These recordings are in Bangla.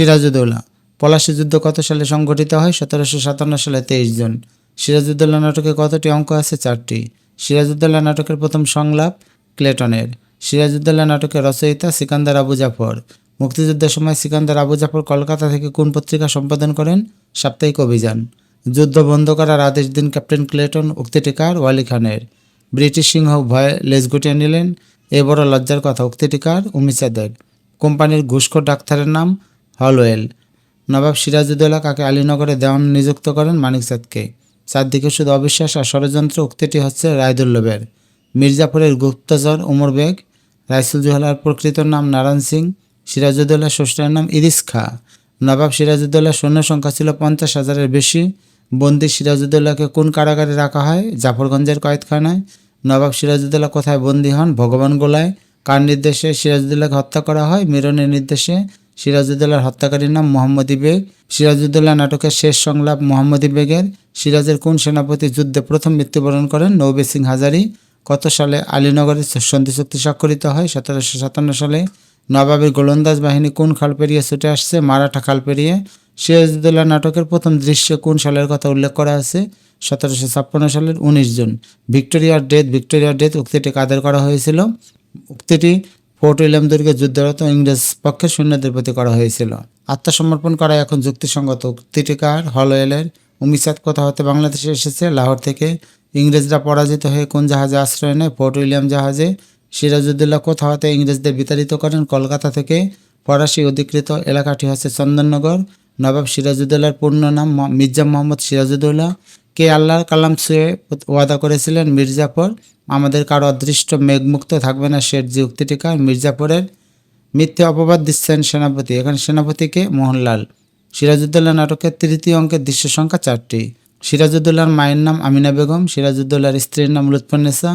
সিরাজুদ্দৌলা। পলাশী যুদ্ধ কত সালে সংঘটিত হয়? সতেরোশো সাতান্ন সালে তেইশ জন। সিরাজউদ্দৌলা নাটকে কতটি অঙ্ক আছে? চারটি। সিরাজউদ্দৌলা নাটকের প্রথম সংলাপ ক্লেটনের। সিরাজউদ্দৌলা নাটকের রচয়িতা সিকান্দার আবু জাফর। মুক্তিযুদ্ধের সময় সিকান্দার আবু জাফর কলকাতা থেকে কোন পত্রিকা সম্পাদন করেন? সাপ্তাহিক অভিযান। যুদ্ধ বন্ধ করার আদেশ দিন ক্যাপ্টেন ক্লেটন উক্তিটি কার ওয়ালি খানের। ব্রিটিশ সিংহ ভয়ে লেজ গুটিয়ে নিলেন। এ বড় লজ্জার কথা উক্তিটি কার উমিচাদের কোম্পানির ঘুষখোর ডাক্তারের নাম হলওয়েল। নবাব সিরাজউদ্দৌলা কাকে আলীনগরে দেওয়ান নিযুক্ত করেন মানিক চাঁদকে চারদিকে শুধু অবিশ্বাস আর ষড়যন্ত্র উক্তিটি হচ্ছে রায়দুল্লভের মির্জাপুরের গুপ্তচর উমর বেগ, রাইসুল জোহলার প্রকৃত নাম নারায়ণ সিং, সিরাজউদ্দৌলার শ্বশুরের নাম ইরিস খা। নবাব সিরাজউদ্দৌলার সৈন্য সংখ্যা ছিল পঞ্চাশ হাজারের বেশি। বন্দি সিরাজউদ্দৌলাকে কোন কারাগারে রাখা হয়? জাফরগঞ্জের কয়েদখানায়। নবাব সিরাজউদ্দৌলা কোথায় বন্দী হন? ভগবান গোলায়। কার নির্দেশে সিরাজউদ্দৌলাকে হত্যা করা হয়? মিরনের নির্দেশে। সিরাজউদ্দৌলার হত্যাকারীর নাম মোহাম্মদী বেগ সিরাজউদ্দৌলা নাটকের শেষ সংলাপ মোহাম্মদী বেগের সিরাজের কোন সেনাপতি যুদ্ধে প্রথম মৃত্যুবরণ করেন? নৌবে সিং হাজারি। কত সালে আলীনগরে সন্ধি চুক্তি স্বাক্ষরিত হয়? সতেরোশো সাতান্ন সালে নবাবের গোলন্দাজ বাহিনী কোন খাল পেরিয়ে ছুটে আসছে? মারাঠা খাল পেরিয়ে। সিরাজউদ্দৌলা নাটকের প্রথম দৃশ্যে কোন সালের কথা উল্লেখ করা আছে? সতেরোশো ছাপ্পান্ন সালের উনিশ জন। ভিক্টোরিয়ার ডেথ ভিক্টোরিয়ার ডেথ উক্তিটি কাদের করা হয়েছিল। উক্তিটি ফোর্ট উইলিয়াম দুর্গে যুদ্ধরত ইংরেজ পক্ষে সৈন্যদের প্রতি করা হয়েছিল। আত্মসমর্পণ করা এখন যুক্তিসঙ্গত উক্তিটিকার হলওয়েলের উমিচাঁদ কোথা হতে বাংলাদেশে এসেছে, লাহোর থেকে ইংরেজরা পরাজিত হয়ে কোন জাহাজে আশ্রয় নেয় ফোর্ট উইলিয়াম জাহাজে, সিরাজউদ্দৌলা কোথা হতে ইংরেজদের বিতাড়িত করেন, কলকাতা থেকে ফরাসি অধিকৃত এলাকাটি হচ্ছে চন্দননগর, নবাব সিরাজউদ্দৌলার পূর্ণ নাম মির্জা মোহাম্মদ সিরাজউদ্দৌলা কে আল্লাহর কালাম ছুঁয়ে ওয়াদা করেছিলেন মির্জাফর? আমাদের কারও অদৃষ্ট মেঘমুক্ত থাকবে না শেঠজি উক্তিটিকার মির্জাপুরের মিথ্যে অপবাদ দিচ্ছেন সেনাপতি। এখানে সেনাপতিকে মোহনলাল। সিরাজউদ্দৌলা নাটকের তৃতীয় অঙ্কের দৃশ্য সংখ্যা চারটি। সিরাজউদ্দৌলার মায়ের নাম আমিনা বেগম, সিরাজউদ্দৌলার স্ত্রীর নাম লুৎফুন্নেসা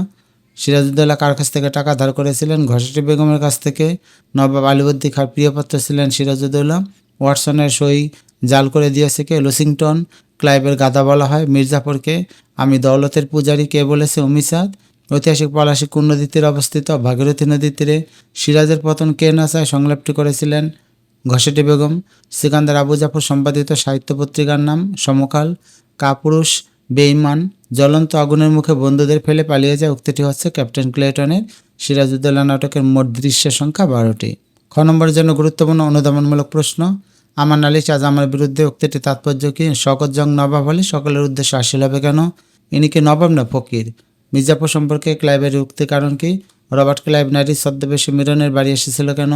সিরাজউদ্দৌলা কার কাছ থেকে টাকা ধার করেছিলেন? ঘষাটি বেগমের কাছ থেকে। নবাব আলিবদ্দি খার প্রিয়পাত্র ছিলেন সিরাজউদ্দৌলা। ওয়াটসনের সই জাল করে দিয়েছে কে? লসিংটন। ক্লাইভের গাদা বলা হয় মির্জাফরকে আমি দৌলতের পূজারী কে বলেছে অমিসাদ ঐতিহাসিক পলাশী তীরে অবস্থিত? ভাগীরথী নদীর তীরে সিরাজের পতন কে না চায় সংলাপটি করেছিলেন ঘষেটি বেগম। সিকান্দার আবু জাফর সম্পাদিত সাহিত্য পত্রিকার নাম সমকাল। কাপুরুষ বেইমান জ্বলন্ত আগুনের মুখে বন্ধুদের ফেলে পালিয়ে যায়। উক্তিটি হচ্ছে ক্যাপ্টেন ক্লেটনের সিরাজউদ্দৌলা নাটকের মোট দৃশ্যের সংখ্যা বারোটি। খ নম্বরের জন্য গুরুত্বপূর্ণ অনুধাবনমূলক প্রশ্ন আমার নালিশ আজ আমার বিরুদ্ধে উক্তিটি তাৎপর্য কি? শকত জং নবাব হলে সকলের উদ্দেশ্যে হাসিল হবে কেন? ইনি কি নবাব না ফকির? মির্জাপুর সম্পর্কে ক্লাইবের উক্তি কারণ কি? রবার্ট ক্লাইভ নারীর ছদ্মবেশে মিরনের বাড়ি এসেছিল কেন?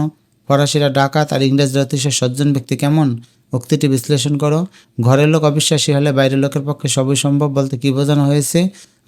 ফরাসিরা ডাকাত আর ইংরেজরা অতিশয় সজ্জন ব্যক্তি কেমন? উক্তিটি বিশ্লেষণ করো। ঘরের লোক অবিশ্বাসী হলে বাইরের লোকের পক্ষে সবই সম্ভব বলতে কী বোঝানো হয়েছে?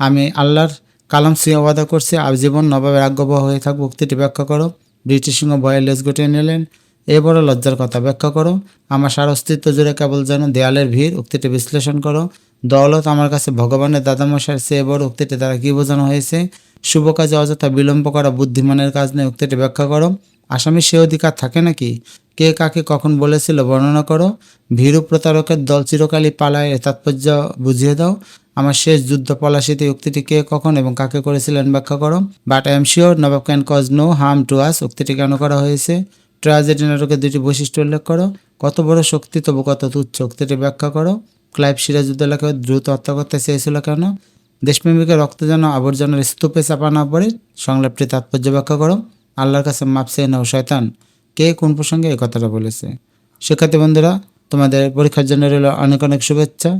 আমি আল্লাহর কালাম সুয়ে ওয়াদা করছি, আজীবন নবাবের আজ্ঞাবহ হয়ে থাকব। উক্তিটি ব্যাখ্যা করো। ব্রিটিশ সিংহ ভয়ে লেজ গুটিয়ে নিলেন। এ বড় লজ্জার কথা ব্যাখ্যা করো। আমার সার অস্তিত্ব জুড়ে কেবল যেন দেয়ালের ভিড়, উক্তিটি বিশ্লেষণ করো। দৌলত আমার কাছে ভগবানের দাদামশার সে বড় উক্তিটি দ্বারা কী বোঝানো হয়েছে? শুভ কাজে অযথা বিলম্ব করা বুদ্ধিমানের কাজ নেই উক্তিটি ব্যাখ্যা করো। আসামি সে অধিকার থাকে নাকি? কে কাকে কখন বলেছিল বর্ণনা করো। ভীরু প্রতারকের দল চিরকালই পালায় তাৎপর্য বুঝিয়ে দাও। আমার শেষ যুদ্ধ পলাশিতে উক্তিটি কে কখন এবং কাকে করেছিলেন ব্যাখ্যা করো। But I am sure Nawab can cause no harm to us উক্তিটি কেন করা হয়েছে? ট্রাজেডি নাটকের দুটি বৈশিষ্ট্য উল্লেখ করো। কত বড় শক্তি, তবু কত তুচ্ছ উক্তিটি ব্যাখ্যা করো। ক্লাইভ সিরাজউদ্দৌলাকে দ্রুত হত্যা করতে চেয়েছিল কেন? দেশপ্রেমিকের রক্ত যেন আবর্জনার স্তূপে চাপা না পড়ে সংলাপটি তাৎপর্য ব্যাখ্যা করো। আল্লাহর কাছে মাপ চেয়ে নাও, শয়তান। কে কোন প্রসঙ্গে এই কথাটা বলেছে? শিক্ষার্থী বন্ধুরা, তোমাদের পরীক্ষার জন্য রইল অনেক অনেক শুভেচ্ছা।